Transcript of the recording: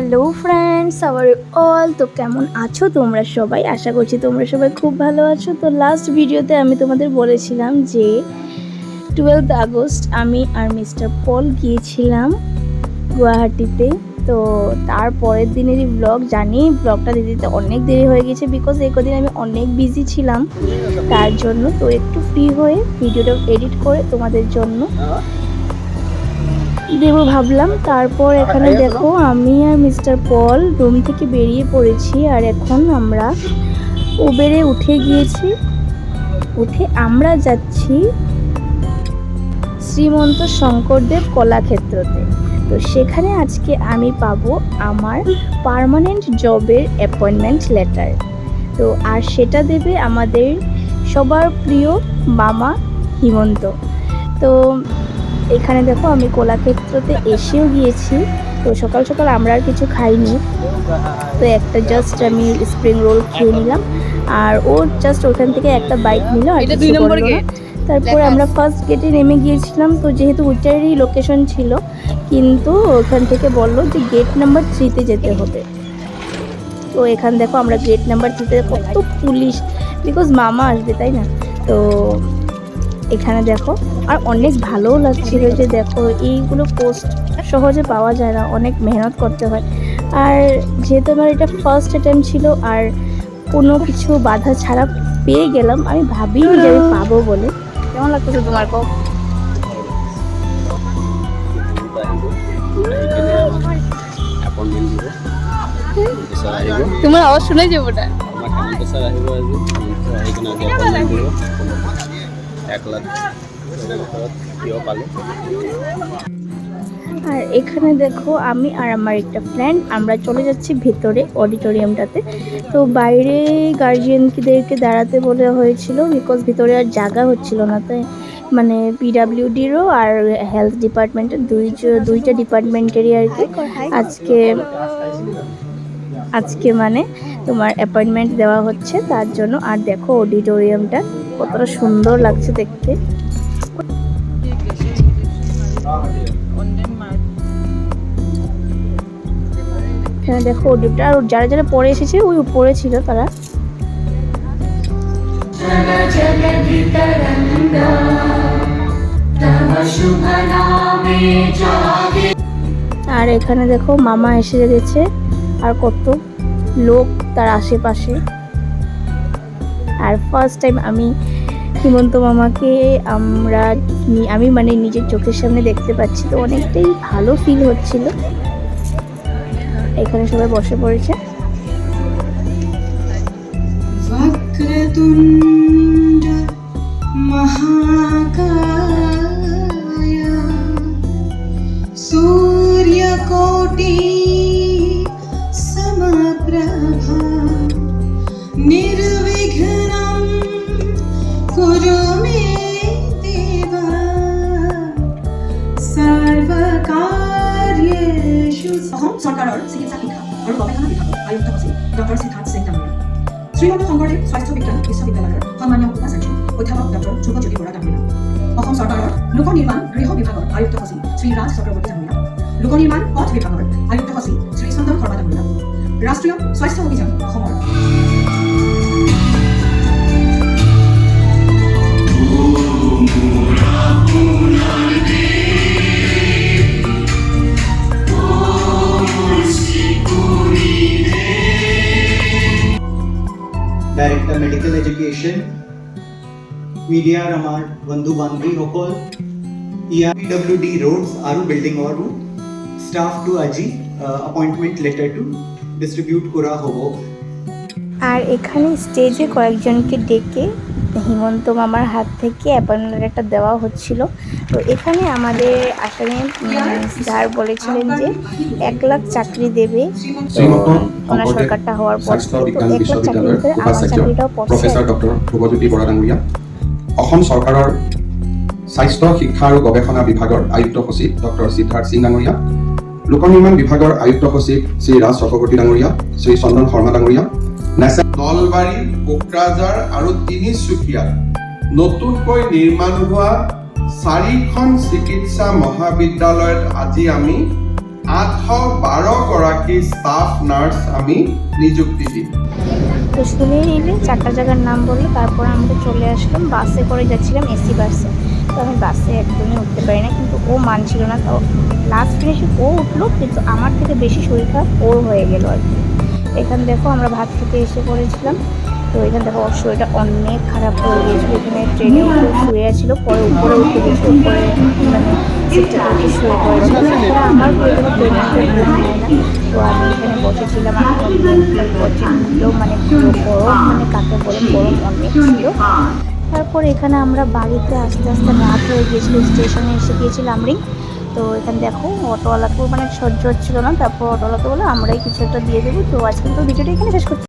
Hello friends আবার all তো কেমন আছো তোমরা সবাই? আশা করছি তোমরা সবাই খুব ভালো আছো। তো লাস্ট ভিডিওতে আমি তোমাদের বলেছিলাম যে টুয়েলথ আগস্ট আমি আর মিস্টার পল গিয়েছিলাম গুয়াহাটিতে। তো তার পরের দিনেরই ব্লগ জানি ব্লগটা দিতে দিতে অনেক দেরি হয়ে গেছে বিকজ এই কদিন আমি অনেক বিজি ছিলাম। তার জন্য তো একটু ফ্রি হয়ে ভিডিওটা এডিট করে তোমাদের জন্য দেবো ভাবলাম। তারপর এখানে দেখো আমি আর মিস্টার পল রুম থেকে বেরিয়ে পড়েছি আর এখন আমরা উবেরে উঠে গিয়েছি। উঠে আমরা যাচ্ছি শ্রীমন্ত শঙ্করদেব কলাক্ষেত্রতে। তো সেখানে আজকে আমি পাবো আমার পার্মানেন্ট জবের অ্যাপয়েন্টমেন্ট লেটার। তো আর সেটা দেবে আমাদের সবার প্রিয় মামা হিমন্ত। তো এখানে দেখো আমি কোলাক্ষেত্রতে এসেও গিয়েছি। তো সকাল সকাল আমরা আর কিছু খাইনি। তো একটা জাস্ট আমি স্প্রিং রোল খেয়ে নিলাম। আর ও জাস্ট ওখান থেকে একটা বাইক নিল আর দুই নম্বর। তারপরে আমরা ফার্স্ট গেটে নেমে গিয়েছিলাম। তো যেহেতু ওইটারই লোকেশন ছিল কিন্তু ওখান থেকে বলল যে গেট নাম্বার থ্রিতে যেতে হবে। তো এখান দেখো আমরা গেট নাম্বার থ্রিতে কত পুলিশ। বিকজ মামা আসবে তাই না? তো এখানে দেখো আর অনেক ভালোও লাগছিল যে দেখো এইগুলো পোস্ট সহজে পাওয়া যায় না অনেক মেহনত করতে হয়। আর যেহেতু আমার এটা ফার্স্ট অ্যাটেম্প ছিল আর কোনো কিছু বাধা ছাড়া পেয়ে গেলাম আমি ভাবিনি যে আমি পাবো বলে। কেমন লাগতেছে তোমার কো? তোমার আওয়াজ শোনাই যাব এক লাখ পালে। আর এখানে দেখো আমি আর আমার একটা ফ্রেন্ড আমরা চলে যাচ্ছি ভেতরে অডিটোরিয়ামটাতে তো বাইরে গার্জিয়ানদেরকে দাঁড়াতে বলে হয়েছিল বিকজ ভিতরে আর জায়গা হচ্ছিল না, তাই মানে পিডাব্লিউডিরও আর হেলথ ডিপার্টমেন্টের দুই দুইটা ডিপার্টমেন্টেরই আর কি। আজকে আজকে মানে তোমার অ্যাপয়েন্টমেন্ট দেওয়া হচ্ছে, তার জন্য আর দেখো অডিটোরিয়ামটা কতটা সুন্দর লাগছে দেখতে। এখানে দেখো অডিওটা আর যারা যারা পরে এসেছে, ওই উপরে ছিল তারা। আর এখানে দেখো মামা এসে গেছে, আর কত লোক তার আশেপাশে। আর ফার্স্ট টাইম আমি হিমন্ত মামাকে আমরা আমি মানে নিজের চোখের সামনে দেখতে পাচ্ছি, তো অনেকটাই ভালো ফিল হচ্ছিল। এখানে সবাই বসে পড়েছে। অসম চৰকাৰৰ চিকিৎসা শিক্ষা আৰু গৱেষণা বিভাগৰ আয়ুক্ত সচিব ডক্টৰ সিদ্ধাৰ্থ সিং ডাঙৰীয়া শ্ৰীমন্ত শংকৰদেৱ স্বাস্থ্য বিজ্ঞান বিশ্ববিদ্যালয়ৰ সন্মানীয় উপাচাৰ্য অধ্যাপক ডক্টৰ ধ্ৰুৱজ্যোতি বৰা ডাঙৰীয়া অসম চৰকাৰৰ লোক নিৰ্মাণ গৃহ বিভাগৰ আয়ুক্ত সচিব শ্ৰী ৰাজ চক্ৰৱৰ্তী ডাঙৰীয়া লোক নিৰ্মাণ পথ বিভাগৰ আয়ুক্ত সচিব শ্ৰী চন্দন শৰ্মা ডাঙৰীয়া ৰাষ্ট্ৰীয় স্বাস্থ্য অভিযান অসমৰ। ডাইরেক্টর মেডিকেল এডুকেশন মিডিয়ার আমার বন্ধু বান্ধবীসকল ইয়াৰ পি ডব্লিউ ডি ৰোডছ আৰু বিল্ডিঙৰো ষ্টাফটো আজি এপইণ্টমেণ্ট লেটাৰটো ডিষ্ট্ৰিবিউট কৰা হ'ব আর এখানে স্টেজে কয়েকজনকে ডেকে হিমন্ত মামার হাত থেকে অ্যাপয়েন্টমেন্ট লেটারটা দেওয়া হচ্ছিল। তো এখানে আমাদের আসলে স্যার বলেছিলেন যে এক লাখ চাকরি দেবে ওনার সরকারটা হওয়ার পর তো এক লাখ চাকরির বিশ্ববিদ্যালয়ৰ ভিতরে আমার চাকরিটাও পড়ছে অসম চৰকাৰৰ স্বাস্থ্য শিক্ষা আৰু গৱেষণা বিভাগৰ আয়ুক্ত সচিব ডক্টৰ সিদ্ধাৰ্থ সিং ডাঙৰীয়া লোক নিৰ্মাণ বিভাগৰ আয়ুক্ত সচিব শ্ৰী ৰাজ চক্ৰৱৰ্তী ডাঙৰীয়া শ্ৰী চন্দন শৰ্মা ডাঙৰীয়া নলবাৰী, কোকৰাঝাৰ আৰু তিনিচুকীয়াত নতুনকৈ নিৰ্মাণ হোৱা চাৰিখন চিকিৎসা মহাবিদ্যালয়ত আজি আমি আঠশ বাৰ গৰাকী ষ্টাফ নাৰ্ছ আমি নিযুক্তি দিম। তো শুনেই নিলে, চারটা জায়গার নাম বলল, তারপর আমরা চলে আসলাম, বাসে করে যাচ্ছিলাম এসি বাসে তো আমি বাসে একদমই উঠতে পারি না, কিন্তু ও মানছিল না। তো লাস্ট ফিনিশে ও উঠল, কিন্তু আমার থেকে বেশি শরীর খারাপ, ওর হয়ে গেল আর কি। এখানে দেখো আমরা ভাত খেতে এসে পড়েছিলাম। তো এখানে দেখো শরীরটা অনেক খারাপ হয়ে গিয়েছিল। এখানে ট্রেনে শুয়ে ছিল, পরে উপরে উঠে গেছে উপরে মানে শুয়ে পড়েছিল তারপরে আমার কোনো ট্রেনে তো আমি এখানে বসেছিলাম আর প্রচণ্ড মানে গরম মানে কাকে বলে গরম অনেক ছিল। তারপর এখানে আমরা বাড়িতে আস্তে আস্তে রাত হয়ে গিয়েছিল, স্টেশনে এসে গিয়েছিলাম আমরি। তো এখানে দেখো অটোওয়ালাকেও মানে সহ্য হচ্ছিল না, তারপর অটোওয়ালাকে বলে আমরাই কিছু একটা দিয়ে দেবো। তো আজকে তো ভিডিওটা এখানে শেষ করছি।